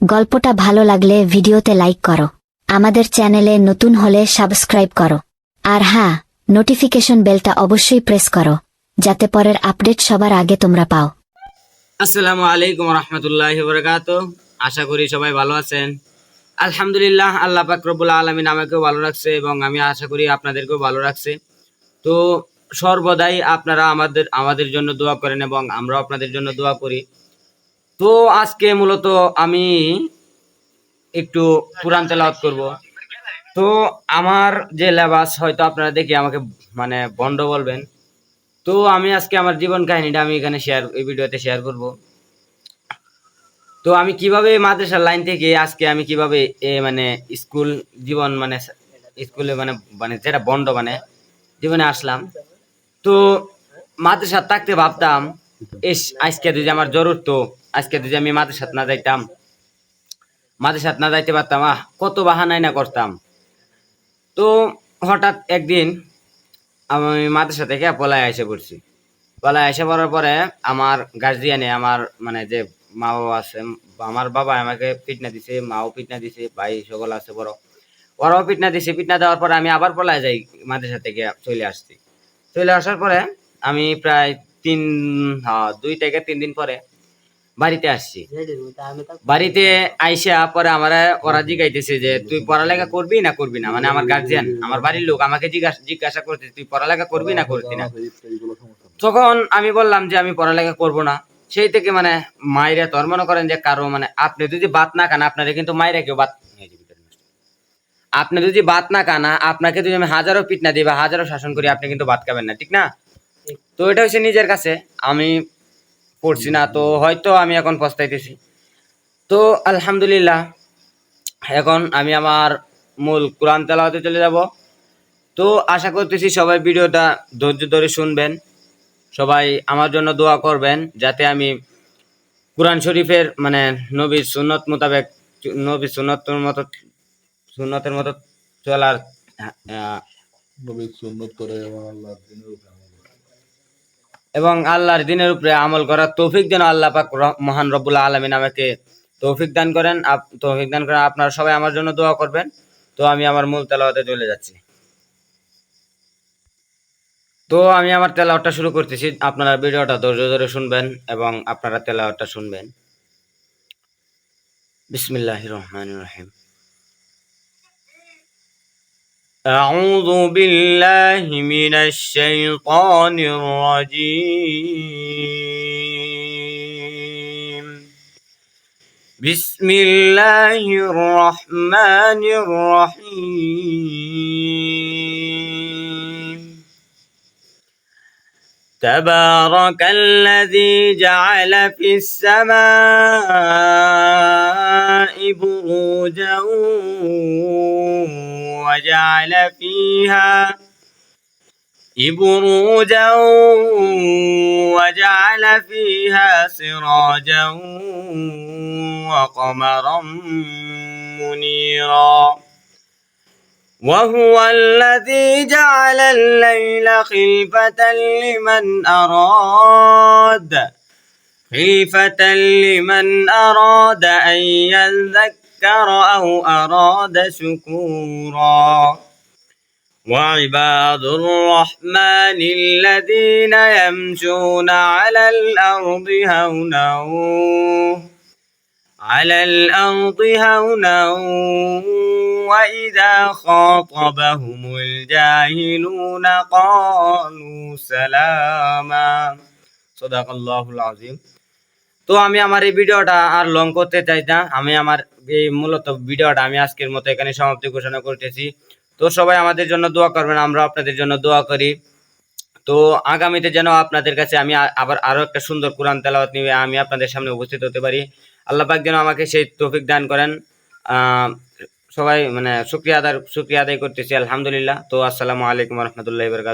গল্পটা ভালো লাগলে ভিডিওতে লাইক করো। আমাদের চ্যানেলে নতুন হলে সাবস্ক্রাইব করো। আর হ্যাঁ নোটিফিকেশন বেলটা অবশ্যই প্রেস করো, যাতে পরের আপডেট সবার আগে তোমরা পাও। আসসালামু আলাইকুম রহমতুল্লাহ বরকাত আশা করি সবাই ভালো আছেন। আলহামদুলিল্লাহ, আল্লাহ পাক রব্বুল আলমিন আমাকেও ভালো রাখছে এবং আমি আশা করি আপনাদেরকেও ভালো রাখছে। তো সর্বদাই আপনারা আমাদের আমাদের জন্য দোয়া করেন এবং আমরাও আপনাদের জন্য দোয়া করি। তো আজকে মূলত আমি একটু কোরআন তেলাওয়াত করব। তো আমার যে লেবাস হয়তো আপনারা দেখে আমাকে মানে বন্ড বলবেন। তো আমি আজকে আমার জীবন কাহিনীটা আমি এখানে শেয়ার এই ভিডিওতে শেয়ার করব। তো আমি কীভাবে মাদ্রাসার লাইন থেকে আজকে আমি কীভাবে এ মানে স্কুল জীবন মানে স্কুলে মানে মানে যেটা বন্ড মানে জীবনে আসলাম। তো মাদ্রাসার থাকতে ভাবতাম এস আজকে যদি আমার জরুর তো আজকে যদি আমি মাদ্রাসাত না যাইতাম মাদ্রাসাত না যাইতে পারতাম আহ কত বাহানাই না করতাম। তো হঠাৎ একদিন আমি মাদ্রাসা থেকে পলায় এসে পড়ছি। পলায় এসে পড়ার পরে আমার গার্জিয়ানে আমার মানে যে মা বাবা আছে আমার বাবা আমাকে পিটনা দিছে মাও পিটনা দিছে ভাই সকল আছে বড়। ওরাও পিটনা দিছে পিটনা দেওয়ার পরে আমি আবার পলায় যাই মাদ্রাসা থেকে চলে আসছি। চলে আসার পরে আমি প্রায় তিন হ্যাঁ, দুই থেকে তিন দিন পরে বাড়িতে আসছি। বাড়িতে আইসা পরে আমার ওরা জিজ্ঞাইতেছে যে, তুই পড়ালেখা করবি না করবি না? মানে আমার গার্জিয়ান আমার বাড়ির লোক আমাকে জিজ্ঞাসা করতে তুই পড়ালেখা করবি না করবি না? তখন আমি বললাম যে, আমি পড়ালেখা করব না। সেই থেকে মানে মায়েরা তোর মনে করেন যে, কারও মানে আপনি যদি বাত না খান, আপনারা কিন্তু মায়েরা কেউ বাত আপনি যদি বাত না কানা আপনাকে যদি আমি হাজারো পিট না দিই বা হাজারো শাসন করি, আপনি কিন্তু ভাত খাবেন না, ঠিক না? তো এটা হচ্ছে নিজের কাছে। আমি পড়ছি না তো হয়তো আমি এখন পস্তাইতেছি। তো আলহামদুলিল্লাহ এখন আমি আমার মূল কোরআন তেলাওয়াতে চলে যাব। তো আশা করতেছি সবাই ভিডিওটা ধৈর্য ধরে শুনবেন। সবাই আমার জন্য দোয়া করবেন যাতে আমি কোরআন শরীফের মানে নবীর সুন্নত মোতাবেক নবীর সুন্নতের মতো সুন্নতের মতো চলার আহ, নবীর সুন্নত করে এবং আল্লাহর দিনের উপরে আমল করে। এবং আল্লাহর দিনের উপরে আমল করার তৌফিক যেন আল্লাহ পাক মহান রব্বুল্লাহ আলমিন আমাকে তৌফিক দান করেন। তৌফিক দান করেন। আপনারা সবাই আমার জন্য দোয়া করবেন। তো আমি আমার মূল তেলাওয়াতে চলে যাচ্ছি। তো আমি আমার তেলাওয়াতটা শুরু করতেছি। আপনারা ভিডিওটা ধৈর্য ধরে শুনবেন এবং আপনারা তেলাওয়াতটা শুনবেন। বিসমিল্লাহ রহমান রহিম। أعوذ بالله من الشيطان الرجيم. بسم الله الرحمن الرحيم. تبارك الذي جعل في السماء بروجا وجعل فيها بروجا وجعل فيها سراجا وقمرا منيرا. وهو الذي جعل الليل خلفة لمن أراد. خلفة لمن أراد أن يذكر أو أراد شكورا. وعباد الرحمن الذين يمشون على الأرض هونا على الأرض هونا وإذا خاطبهم الجاهلون قالوا سلاما. সদাকাল্লাহুল আজিম তো আমি আমার এই ভিডিওটা আর লং করতে চাই না। আমি আমার এই মূলত ভিডিওটা আমি আজকের মতো এখানে সমাপ্তি ঘোষণা করতেছি। তো সবাই আমাদের জন্য দোয়া করবেন, আমরা আপনাদের জন্য দোয়া করি। তো আগামীতে যেন আপনাদের কাছে আমি আবার আরও একটা সুন্দর কোরআন তেলাওয়াত নিয়ে আমি আপনাদের সামনে উপস্থিত হতে পারি। আল্লাহবাক যেন আমাকে সেই টপিক দান করেন। সবাই মানে শুক্রিয়া আদার শুক্রিয়া আদায় করতেছি, আলহামদুলিল্লাহ। তো আসসালামু আলাইকুম রহমতুল্লাহ বরকাত